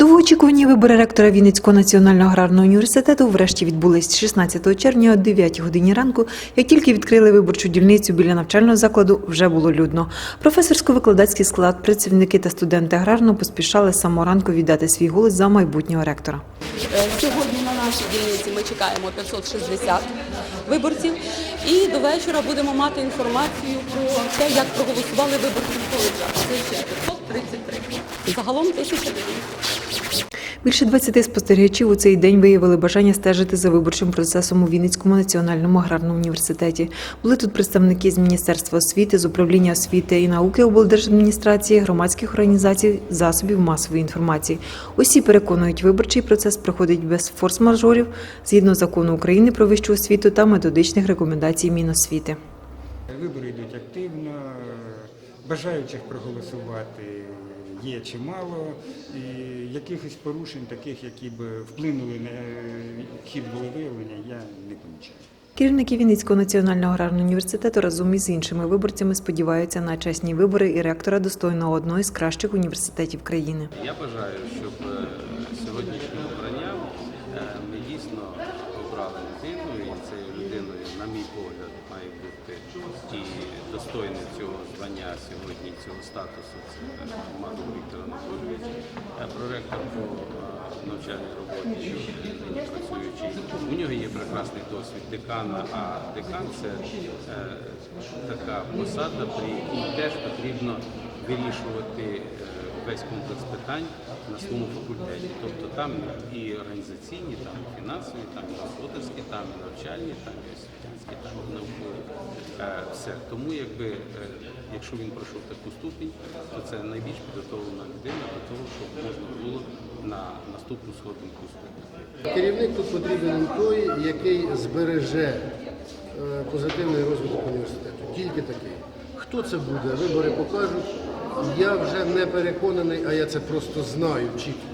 Довгоочікувані вибори ректора Вінницького національного аграрного університету врешті відбулись 16 червня о 9 годині ранку. Як тільки відкрили виборчу дільницю біля навчального закладу, вже було людно. Професорсько-викладацький склад, працівники та студенти аграрно поспішали з самого ранку віддати свій голос за майбутнього ректора. Е, Сьогодні на нашій дільниці ми чекаємо 560 виборців. І до вечора будемо мати інформацію про те, як проголосували виборці в коледжах. Це ще 533. Загалом 1009. Більше 20 спостерігачів у цей день виявили бажання стежити за виборчим процесом у Вінницькому національному аграрному університеті. Були тут представники з Міністерства освіти, з управління освіти і науки облдержадміністрації, громадських організацій, засобів масової інформації. Усі переконують, виборчий процес проходить без форс-мажорів згідно закону України про вищу освіту та методичних рекомендацій Міносвіти. Вибори йдуть активно, бажаючих проголосувати є чимало, і якихось порушень, таких, які б вплинули на хід волевиявлення, я не помічаю. Керівники Вінницького національного аграрного університету разом із іншими виборцями сподіваються на чесні вибори і ректора достойного одного із кращих університетів країни. Я бажаю, щоб має бути і достойний цього звання сьогодні, цього статусу. Це Мазур Віктор Анатолійович, проректор по навчальній роботі, нині працюючий. У нього є прекрасний досвід декана, а декан це е, така посада, при якій теж потрібно вирішувати. е, весь комплекс питань на своєму факультеті. Тобто там і організаційні, там і фінансові, там і господарські, там і навчальні, там і освітянські, там Все. Тому якби, е, якщо він пройшов таку ступінь, то це найбільш підготовлена людина для того, щоб можна було на наступну сходинку ступити. Керівник тут потрібен той, який збереже е, позитивний розвиток університету. Тільки такий. Хто це буде, вибори покажуть. Я вже не переконаний, а я це просто знаю чітко,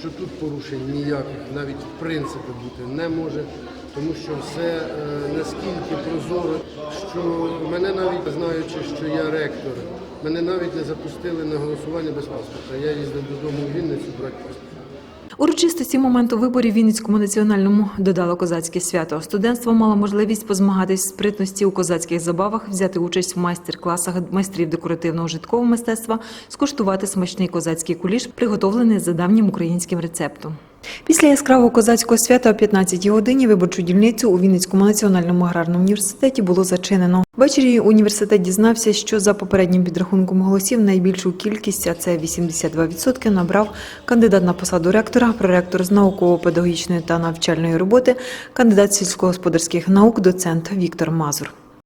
що тут порушень ніяких навіть в принципі бути не може, тому що все е, наскільки прозоро, що мене навіть знаючи, що я ректор, мене навіть не запустили на голосування без паспорта. Я їздив додому в Вінницю брати паспорт. Урочистості моменту виборів Вінницькому національному додало козацьке свято. Студентство мало можливість позмагатись в спритності у козацьких забавах, взяти участь в майстер-класах майстрів декоративного житкового мистецтва, скуштувати смачний козацький куліш, приготовлений за давнім українським рецептом. Після яскравого козацького свята о 15-й годині виборчу дільницю у Вінницькому національному аграрному університеті було зачинено. Ввечері університет дізнався, що за попереднім підрахунком голосів найбільшу кількість, а це 82%, набрав кандидат на посаду ректора, проректор з науково-педагогічної та навчальної роботи, кандидат сільськогосподарських наук, доцент Віктор Мазур.